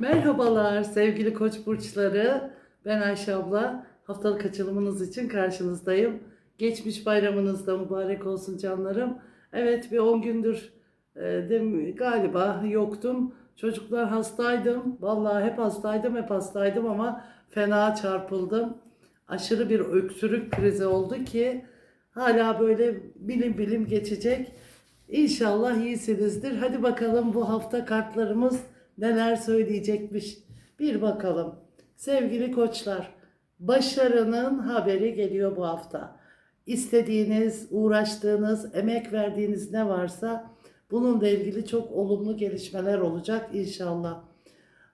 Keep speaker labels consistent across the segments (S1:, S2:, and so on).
S1: Merhabalar sevgili koç burçları. Ben Ayşe abla. Haftalık açılımınız için karşınızdayım. Geçmiş bayramınız da mübarek olsun canlarım. Evet bir 10 gündür e, de, galiba yoktum. Çocuklar hastaydım. Vallahi hep hastaydım, hep hastaydım ama fena çarpıldım. Aşırı bir öksürük krizi oldu ki hala böyle bilim bilim geçecek. İnşallah iyisinizdir. Hadi bakalım bu hafta kartlarımız neler söyleyecekmiş. Bir bakalım. Sevgili koçlar, başarının haberi geliyor bu hafta. İstediğiniz, uğraştığınız, emek verdiğiniz ne varsa bununla ilgili çok olumlu gelişmeler olacak inşallah.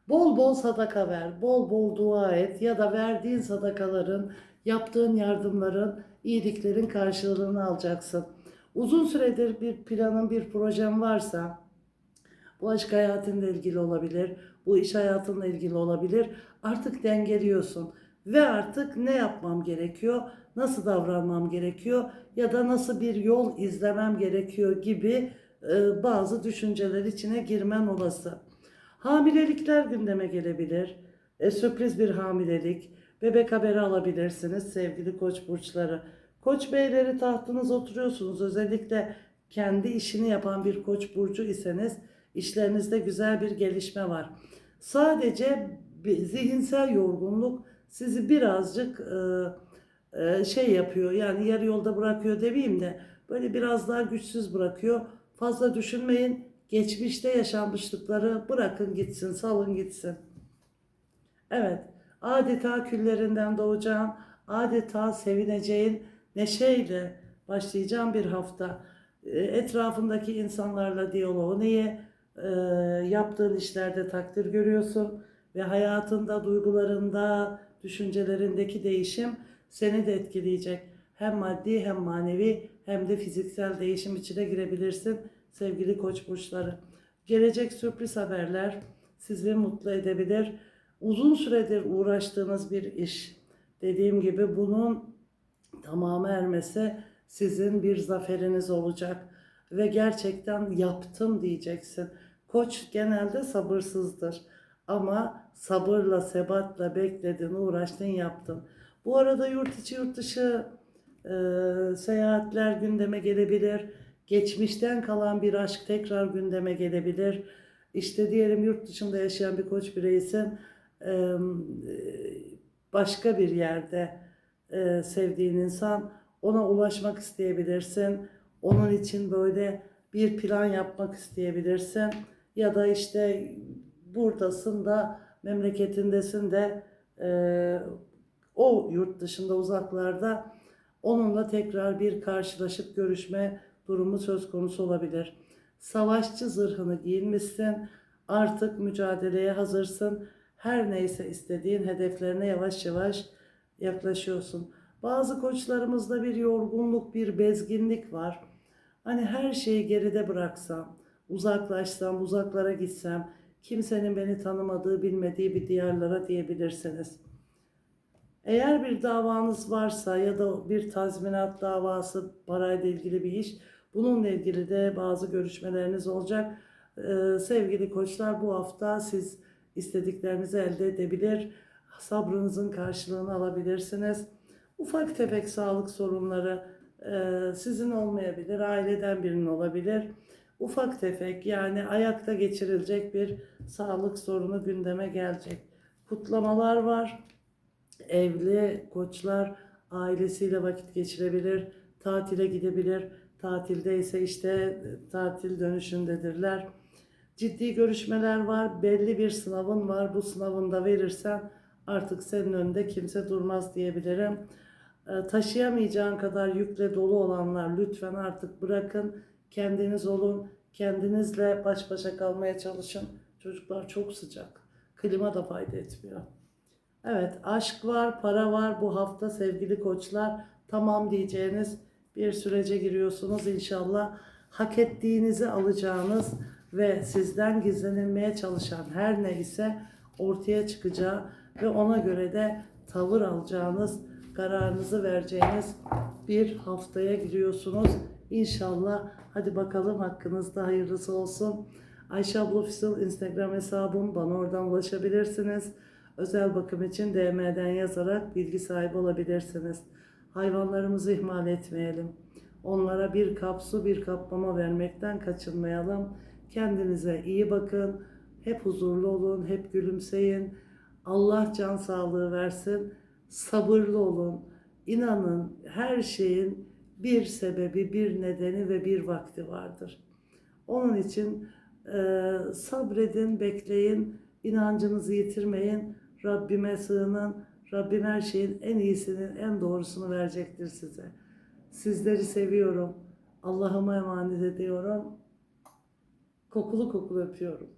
S1: Bol bol sadaka ver, bol bol dua et ya da verdiğin sadakaların, yaptığın yardımların, iyiliklerin karşılığını alacaksın. Uzun süredir bir planın, bir projen varsa bu aşk hayatınla ilgili olabilir, bu iş hayatınla ilgili olabilir. Artık dengeliyorsun ve artık ne yapmam gerekiyor, nasıl davranmam gerekiyor ya da nasıl bir yol izlemem gerekiyor gibi e, bazı düşünceler içine girmen olası. Hamilelikler gündeme gelebilir. E, sürpriz bir hamilelik. Bebek haberi alabilirsiniz sevgili koç burçları. Koç beyleri tahtınız oturuyorsunuz. Özellikle kendi işini yapan bir koç burcu iseniz işlerinizde güzel bir gelişme var. Sadece zihinsel yorgunluk sizi birazcık e, e, şey yapıyor. Yani yarı yolda bırakıyor demeyeyim de böyle biraz daha güçsüz bırakıyor. Fazla düşünmeyin. Geçmişte yaşanmışlıkları bırakın gitsin, salın gitsin. Evet, adeta küllerinden doğacağın, adeta sevineceğin, neşeyle başlayacağın bir hafta. E, Etrafındaki insanlarla diyaloğu niye e, yaptığın işlerde takdir görüyorsun ve hayatında, duygularında, düşüncelerindeki değişim seni de etkileyecek. Hem maddi hem manevi hem de fiziksel değişim içine girebilirsin sevgili koç burçları. Gelecek sürpriz haberler sizi mutlu edebilir. Uzun süredir uğraştığınız bir iş. Dediğim gibi bunun tamamı ermesi sizin bir zaferiniz olacak ve gerçekten yaptım diyeceksin. Koç genelde sabırsızdır ama sabırla, sebatla bekledin, uğraştın, yaptın. Bu arada yurt içi, yurt dışı e, seyahatler gündeme gelebilir. Geçmişten kalan bir aşk tekrar gündeme gelebilir. İşte diyelim yurt dışında yaşayan bir koç bireysin. e, başka bir yerde e, sevdiğin insan ona ulaşmak isteyebilirsin. Onun için böyle bir plan yapmak isteyebilirsin. Ya da işte buradasın da memleketindesin de e, o yurt dışında uzaklarda onunla tekrar bir karşılaşıp görüşme durumu söz konusu olabilir. Savaşçı zırhını giyinmişsin. Artık mücadeleye hazırsın. Her neyse istediğin hedeflerine yavaş yavaş yaklaşıyorsun. Bazı koçlarımızda bir yorgunluk, bir bezginlik var. Hani her şeyi geride bıraksam, uzaklaşsam, uzaklara gitsem, kimsenin beni tanımadığı, bilmediği bir diyarlara diyebilirsiniz. Eğer bir davanız varsa ya da bir tazminat davası, parayla ilgili bir iş, bununla ilgili de bazı görüşmeleriniz olacak. Ee, sevgili koçlar bu hafta siz istediklerinizi elde edebilir, sabrınızın karşılığını alabilirsiniz. Ufak tefek sağlık sorunları e, sizin olmayabilir, aileden birinin olabilir. Ufak tefek yani ayakta geçirilecek bir sağlık sorunu gündeme gelecek. Kutlamalar var. Evli koçlar ailesiyle vakit geçirebilir, tatile gidebilir. Tatilde ise işte e, tatil dönüşündedirler. Ciddi görüşmeler var, belli bir sınavın var. Bu sınavını da verirsen artık senin önünde kimse durmaz diyebilirim. E, taşıyamayacağın kadar yükle dolu olanlar lütfen artık bırakın. Kendiniz olun. Kendinizle baş başa kalmaya çalışın. Çocuklar çok sıcak. Klima da fayda etmiyor. Evet aşk var, para var bu hafta sevgili koçlar. Tamam diyeceğiniz bir sürece giriyorsunuz inşallah. Hak ettiğinizi alacağınız ve sizden gizlenilmeye çalışan her neyse ortaya çıkacağı ve ona göre de tavır alacağınız, kararınızı vereceğiniz bir haftaya giriyorsunuz. İnşallah hadi bakalım hakkınızda hayırlısı olsun. Ayşe abla Official Instagram hesabım. Bana oradan ulaşabilirsiniz. Özel bakım için DM'den yazarak bilgi sahibi olabilirsiniz. Hayvanlarımızı ihmal etmeyelim. Onlara bir kap su, bir kap mama vermekten kaçınmayalım. Kendinize iyi bakın. Hep huzurlu olun, hep gülümseyin. Allah can sağlığı versin. Sabırlı olun. İnanın her şeyin bir sebebi, bir nedeni ve bir vakti vardır. Onun için e, sabredin, bekleyin, inancınızı yitirmeyin. Rabbime sığının. Rabbim her şeyin en iyisinin, en doğrusunu verecektir size. Sizleri seviyorum. Allah'ıma emanet ediyorum. Kokulu kokulu öpüyorum.